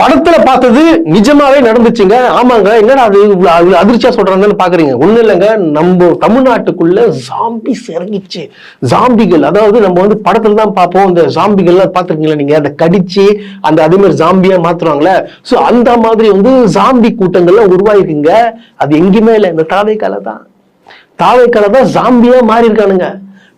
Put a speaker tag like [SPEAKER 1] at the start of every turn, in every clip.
[SPEAKER 1] படத்துல பார்த்தது நிஜமாவே நடந்துச்சுங்க. ஆமாங்க. என்னடா அது? இவ்வளவு அது அதிர்ச்சியா சொல்றாங்கன்னு பாக்குறீங்க. ஒண்ணு இல்லைங்க. நம்ம தமிழ்நாட்டுக்குள்ள ஜாம்பிஸ் இறங்கிச்சு. ஜாம்பிகள் அதாவது நம்ம வந்து படத்துல தான் பார்ப்போம். இந்த ஜாம்பிகள்லாம் பார்த்துருக்கீங்களா நீங்க? அதை கடிச்சு அந்த அதே மாதிரி ஜாம்பியா மாத்துறாங்களே. சோ அந்த மாதிரி வந்து ஜாம்பி கூட்டங்கள்லாம் உருவாயிருக்குங்க. அது எங்கேயுமே இல்லை. இந்த தாவைக்கால தான். தாவைக்கால தான் ஜாம்பியா மாறி இருக்கானுங்க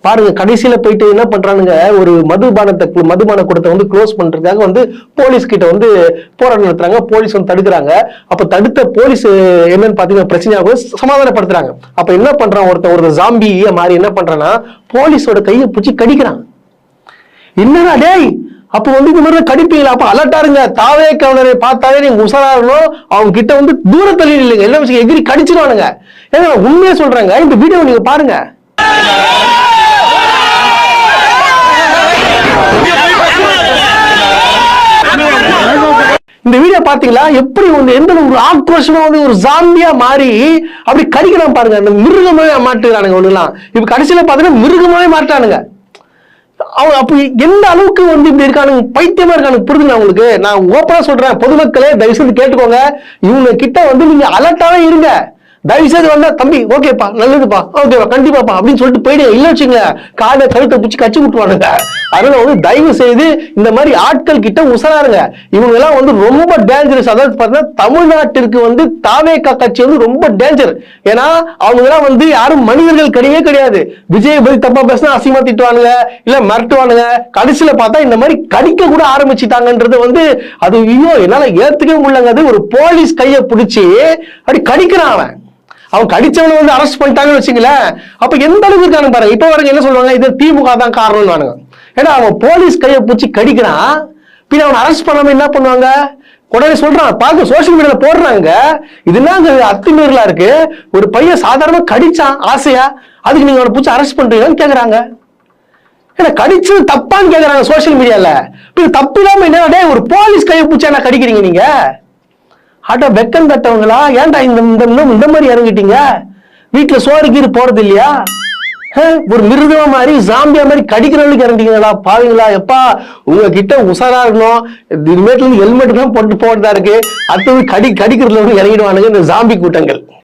[SPEAKER 1] பாருங்க கடைசியில போயிட்டு என்ன பண்றானுங்க? ஒரு மதுபானத்தை மதுபான கூடத்தை வந்து க்ளோஸ் பண்றதுக்காக வந்து போலீஸ் கிட்ட வந்து போராட்டம் நடத்துறாங்க. போலீஸ் வந்து தடுக்கிறாங்க. அப்ப தடுத்த போலீஸ் என்னன்னு பாத்தீங்கன்னா பிரச்சனையாக சமாதானப்படுத்துறாங்க. அப்ப என்ன பண்றான் ஒருத்தன் ஒரு ஜாம்பிய மாதிரி என்ன பண்றான்னா போலீஸோட கையை பிடிச்சி கடிக்கிறான். என்னடா டேய்? அப்ப வந்து இந்த மாதிரி கடிப்பீங்களா? அப்ப அலர்ட்டா இருங்க. தாவே கவனரை பார்த்தாலே நீங்க உசராகணும். அவங்க கிட்ட வந்து தூரத்துல இல்லைங்க. என்ன விஷயம் எகிரி கடிச்சிருவானுங்க. ஏன்னா நான் உண்மையா இந்த வீடியோ நீங்க பாருங்க. இந்த வீடியோ பாத்தீங்களா எப்படி வந்து எந்த ஒரு ஆக்ரோஷமா வந்து ஒரு ஜாம்பியா மாறி அப்படி கடிக்கிறான் பாருங்க. அந்த மிருகமாவே மாட்டுறானுங்க ஒண்ணுலாம். இப்ப கடைசியில பாத்தீங்கன்னா மிருகமாவே மாட்டானுங்க அவன் அப்ப எந்த அளவுக்கு வந்து இப்படி இருக்கானுங்க? பைத்தியமா இருக்கானுங்க. புரிதுங்க உங்களுக்கு? நான் ஓப்பனா சொல்றேன். பொதுமக்களே தயவு செய்து கேட்டுக்கோங்க. இவங்க கிட்ட வந்து நீங்க அலர்ட்டாவே இருங்க. தயவு செய்து வந்தா தம்பி ஓகேப்பா நல்லதுப்பா ஓகேப்பா கண்டிப்பாப்பா அப்படின்னு சொல்லிட்டு போயிடுங்க. இல்ல வச்சுங்க காலை கழுத்தை பிடிச்சி கச்சு விட்டுவானுங்க அதனால வந்து தயவு செய்து இந்த மாதிரி ஆட்கள் கிட்ட உசராருங்க. இவங்க எல்லாம் வந்து ரொம்ப டேஞ்சரஸ் அதாவது பார்த்தீங்கன்னா தமிழ்நாட்டிற்கு வந்து தாவேக்கா கட்சி வந்து ரொம்ப டேஞ்சர் ஏன்னா அவங்க எல்லாம் வந்து யாரும் மனிதர்கள் கிடையவே கிடையாது. விஜய் பத்தி தப்பா பேசினா அசிமா திட்டுவானுங்க இல்ல மிரட்டுவானுங்க. கடைசியில பார்த்தா இந்த மாதிரி கடிக்க கூட ஆரம்பிச்சிட்டாங்கன்றது வந்து அது ஐயோ என்னால ஏத்துக்கவே முடியலங்க. அது ஒரு போலீஸ் கையை பிடிச்சி அப்படி கடிக்கிறான் அவன். அவன் கடிச்சவனை வந்து அரெஸ்ட் பண்ணிட்டாங்கன்னு வச்சுங்களேன் அப்ப எந்த அளவுக்கு இருக்கானு பாருங்க. இப்ப வரைக்கும் என்ன சொல்லுவாங்க? இது திமுக தான் காரணம்னு ஏன்னா அவன் போலீஸ் கையை பிடிச்சி கடிக்கிறான் பின்ன அவனை அரெஸ்ட் பண்ணாம என்ன பண்ணுவாங்க? உடனே சொல்றான். பார்க்க சோஷியல் மீடியால போடுறாங்க. இது என்ன அத்துமீறலா இருக்கு. ஒரு பையன் சாதாரணமா கடிச்சான் ஆசையா. அதுக்கு நீங்க அவனை பிடிச்சி அரெஸ்ட் பண்றீங்கன்னு கேக்குறாங்க. ஏன்னா கடிச்சது தப்பான்னு கேக்குறாங்க சோஷியல் மீடியால பின்ன தப்பு இல்லாம என்ன? ஒரு போலீஸ் கையை பிடிச்சா என்ன கடிக்கிறீங்க நீங்க? ஆட்டோ வெக்கம் தட்டவங்களா ஏன்டா இந்த இந்த மாதிரி இறங்கிட்டீங்க? வீட்டில் சோறு கீறு போறது இல்லையா ஒரு மிருகம் மாதிரி சாம்பியா மாதிரி கடிக்கிறவங்களுக்கு இறங்கிட்டீங்களா? பாவீங்களா? எப்பா உங்ககிட்ட உஷாரா இருக்கணும். இனிமேட்ல இருந்து ஹெல்மெட் எல்லாம் போட்டு போறதா இருக்கு. அடுத்தது கடி கடிக்கிறதுல வந்து இறங்கிடுவானுங்க இந்த சாம்பி கூட்டங்கள்.